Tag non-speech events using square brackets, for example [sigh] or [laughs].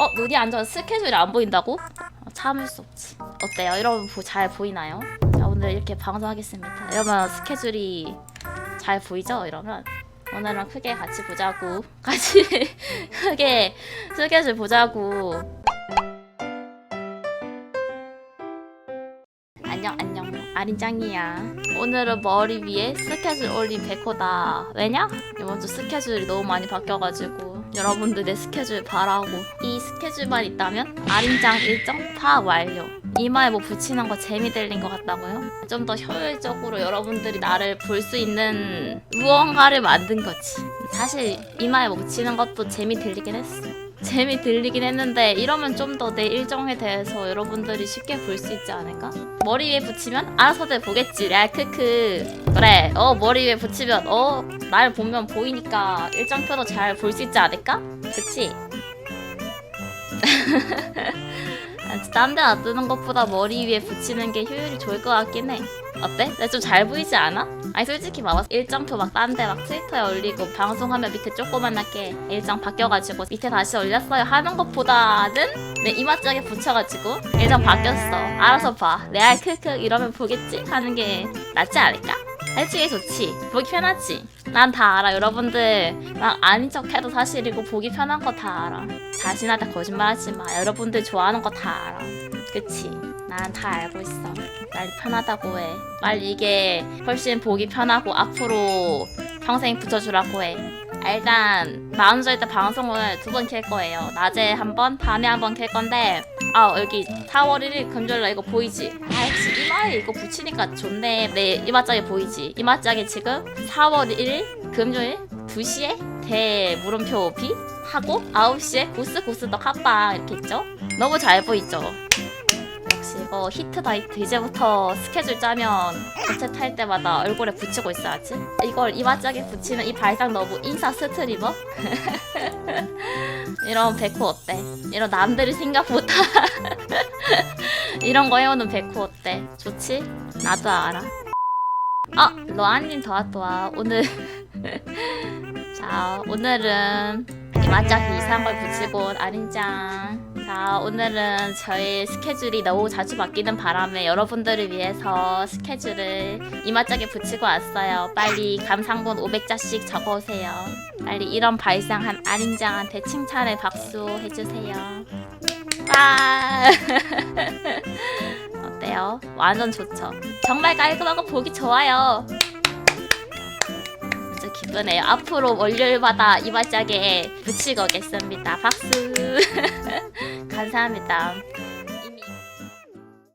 어 눈이 안 좋아 스케줄이 안 보인다고? 어, 참을 수 없지. 어때요? 여러분 보, 잘 보이나요? 자 오늘 이렇게 방송하겠습니다. 여러분 스케줄이 잘 보이죠? 이러면 오늘은 크게 같이 보자고 [laughs] 같이 크게 스케줄 보자고. 안녕 안녕 아린짱이야 오늘은 머리 위에 스케줄 올린 백호다 왜냐? 이번 주 스케줄이 너무 많이 바뀌어가지고 여러분들 내 스케줄 바라고. 이 스케줄만 있다면 아린짱 일정 파악 완료. 이마에 뭐 붙이는 거 재미 들린 것 같다고요? 좀 더 효율적으로 여러분들이 나를 볼 수 있는 무언가를 만든 거지. 사실 이마에 뭐 붙이는 것도 재미 들리긴 했어 재미 들리긴 했는데 이러면 좀 더 내 일정에 대해서 여러분들이 쉽게 볼 수 있지 않을까? 머리 위에 붙이면 알아서들 보겠지. 야 크크. 그래. 어 머리 위에 붙이면 어 날 보면 보이니까 일정표도 잘 볼 수 있지 않을까? 그치? [laughs] 딴데 놔두는 것보다 머리 위에 붙이는 게 효율이 좋을 것 같긴 해. 어때? 내가 좀잘 보이지 않아? 아니 솔직히 봐봐 일정표 막 딴 데 막 트위터에 올리고 방송하면 밑에 조그만하게 일정 바뀌어가지고 밑에 다시 올렸어요 하는 것보다는 내 이마짝에 붙여가지고 일정 바뀌었어 알아서 봐 레알 크크 이러면 보겠지 하는 게 낫지 않을까? 솔직히 좋지. 보기 편하지? 난 다 알아 여러분들. 막 아닌 척해도 사실이고 보기 편한 거 다 알아. 자신한테 거짓말하지 마. 여러분들 좋아하는 거 다 알아. 그치? 난 다 알고 있어. 빨리 편하다고 해. 빨리 이게 훨씬 보기 편하고 앞으로 평생 붙여주라고 해. 아, 일단 마흔절 때 방송을 두 번 켤 거예요 낮에 한 번 밤에 한 번 켤 건데 아 여기 4월 1일 금요일 날 이거 보이지? 아 역시 이마에 이거 붙이니까 좋네 내 이마짝에 보이지? 이마짝에 지금 4월 1일 금요일 2시에 대 물음표 B 하고 9시에 고스 고스덕 합방 이렇게 있죠? 너무 잘 보이죠? 역시 이거 히트 이제부터 스케줄 짜면 전체 탈 때마다 얼굴에 붙이고 있어야지 이걸 이마짝에 붙이는 이 발상 너무 인사 스트리머? [laughs] 이런 백호 어때? 이런 남들이 생각보다 [laughs] 이런 거 해오는 백호 어때? 좋지? 나도 알아 어! 로아님 도와도와 오늘 [laughs] 자 오늘은 이 마짝 이상한 걸 붙이고 온 아린짱. 자 오늘은 저희 스케줄이 너무 자주 바뀌는 바람에 여러분들을 위해서 스케줄을 이마짝에 붙이고 왔어요. 빨리 감상본 500자씩 적어오세요. 빨리 이런 발상한 아린짱한테 칭찬의 박수 해주세요. 와 [laughs] 어때요? 완전 좋죠. 정말 깔끔하고 보기 좋아요 기쁘네요. 앞으로 월요일마다 이발짝에 붙이고 오겠습니다. 박수. [laughs] 감사합니다.